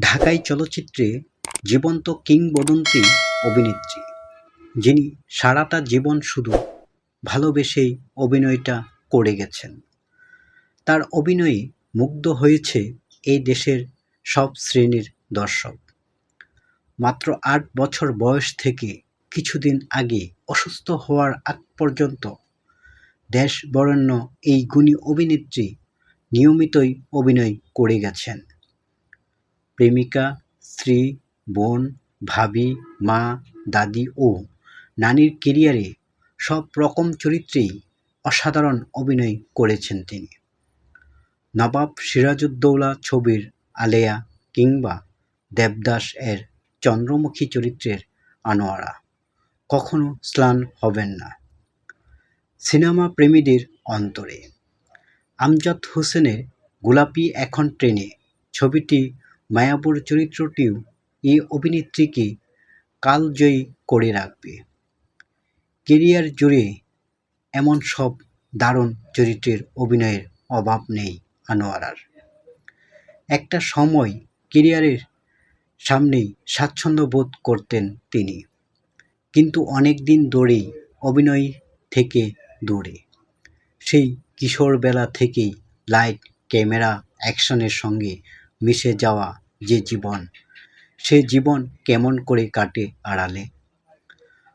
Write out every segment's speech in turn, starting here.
ঢাকাই চলচ্চিত্রে জীবন্ত কিংবদন্তি অভিনেত্রী, যিনি সারাটা জীবন শুধু ভালোবেসেই অভিনয়টা করে গেছেন। তার অভিনয়ে মুগ্ধ হয়েছে এই দেশের সব শ্রেণির দর্শক। মাত্র আট বছর বয়স থেকে কিছুদিন আগে অসুস্থ হওয়ার আগ পর্যন্ত দেশ বরেণ্য এই গুণী অভিনেত্রী নিয়মিতই অভিনয় করে গেছেন। প্রেমিকা, স্ত্রী, বোন, ভাবি, মা, দাদি ও নানির কেরিয়ারে সব রকম চরিত্রেই অসাধারণ অভিনয় করেছেন তিনি। নবাব সিরাজউদ্দৌলা ছবির আলেয়া কিংবা দেবদাস এর চন্দ্রমুখী চরিত্রের আনোয়ারা, কখনো স্লান হবেন না। সিনেমা প্রেমীদের অন্তরে। আমজাদ হোসেনের গোলাপি এখন ট্রেনে ছবিটি মায়াবুর চরিত্রটিও এই অভিনেত্রীকে কালজয়ী করে রাখবে। কেরিয়ার জুড়ে এমন সব দারুণ চরিত্রের অভিনয়ের অভাব নেই আনোয়ারার। একটা সময় কেরিয়ারের সামনেই স্বাচ্ছন্দ্য বোধ করতেন তিনি। কিন্তু অনেক দিন ধরেই অভিনয় থেকে দূরে। সেই কিশোরবেলা থেকেই লাইট, ক্যামেরা, অ্যাকশনের সঙ্গে মিশে যাওয়া যে জীবন, সে জীবন কেমন করে কাটে আড়ালে।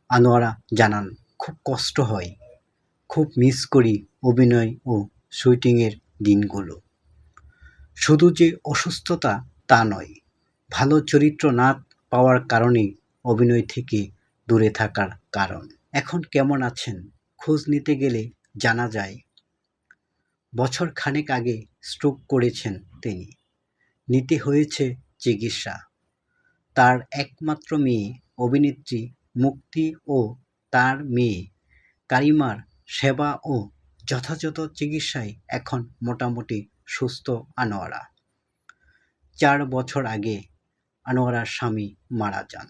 আনোয়ারা জানান, খুব কষ্ট হয়। খুব মিস করি অভিনয় ও শুটিংয়ের দিনগুলো। শুধু যে অসুস্থতা তা নয়, ভালো চরিত্র না পাওয়ার কারণে অভিনয় থেকে দূরে থাকার কারণ। এখন কেমন আছেন? খোঁজ নিতে গেলে জানা যায়। বছর খানেক আগে স্ট্রোক করেছেন তিনি। নিতে হয়েছে চিকিৎসা। তার একমাত্র মেয়ে অভিনেত্রী, মুক্তি ও তার মেয়ে কারিমার সেবা ও যথাযথ চিকিৎসায় এখন মোটামুটি সুস্থ আনোয়ারা। চার বছর আগে আনোয়ারার স্বামী মারা যান।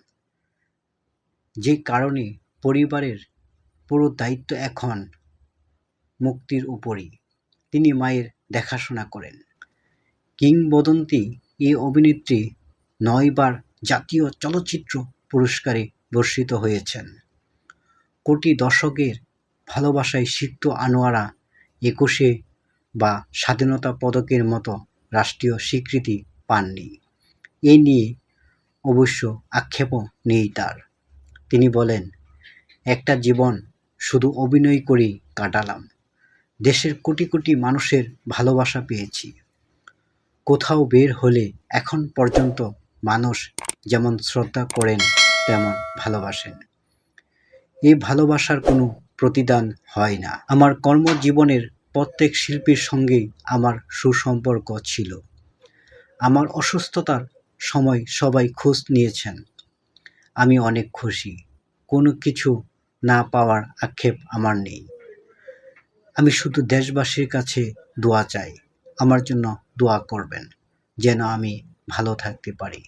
যে কারণে পরিবারের পুরো দায়িত্ব এখন মুক্তির উপরই। তিনি মায়ের দেখাশোনা করেন। কিংবদন্তি এই অভিনেত্রী নয়বার জাতীয় চলচ্চিত্র পুরস্কারে ভূষিত হয়েছেন। কোটি দর্শকের ভালোবাসায় সিক্ত আনোয়ারা একুশে বা স্বাধীনতা পদকের মতো রাষ্ট্রীয় স্বীকৃতি পাননি। এ নিয়ে অবশ্য আক্ষেপও নেই তার। তিনি বলেন, একটা জীবন শুধু অভিনয় করেই কাটালাম। দেশের কোটি কোটি মানুষের ভালোবাসা পেয়েছি। কোথাও বের হলে এখন পর্যন্ত মানুষ যেমন শ্রদ্ধা করেন, তেমন ভালোবাসেন। এই ভালোবাসার কোনো প্রতিদান হয় না। আমার কর্মজীবনের প্রত্যেক শিল্পীর সঙ্গেই আমার সুসম্পর্ক ছিল। আমার অসুস্থতার সময় সবাই খোঁজ নিয়েছেন। আমি অনেক খুশি। কোনো কিছু না পাওয়ার আক্ষেপ আমার নেই। আমি শুধু দেশবাসীর কাছে দোয়া চাই। আমার জন্য দোয়া করবেন যেন আমি ভালো থাকতে পারি।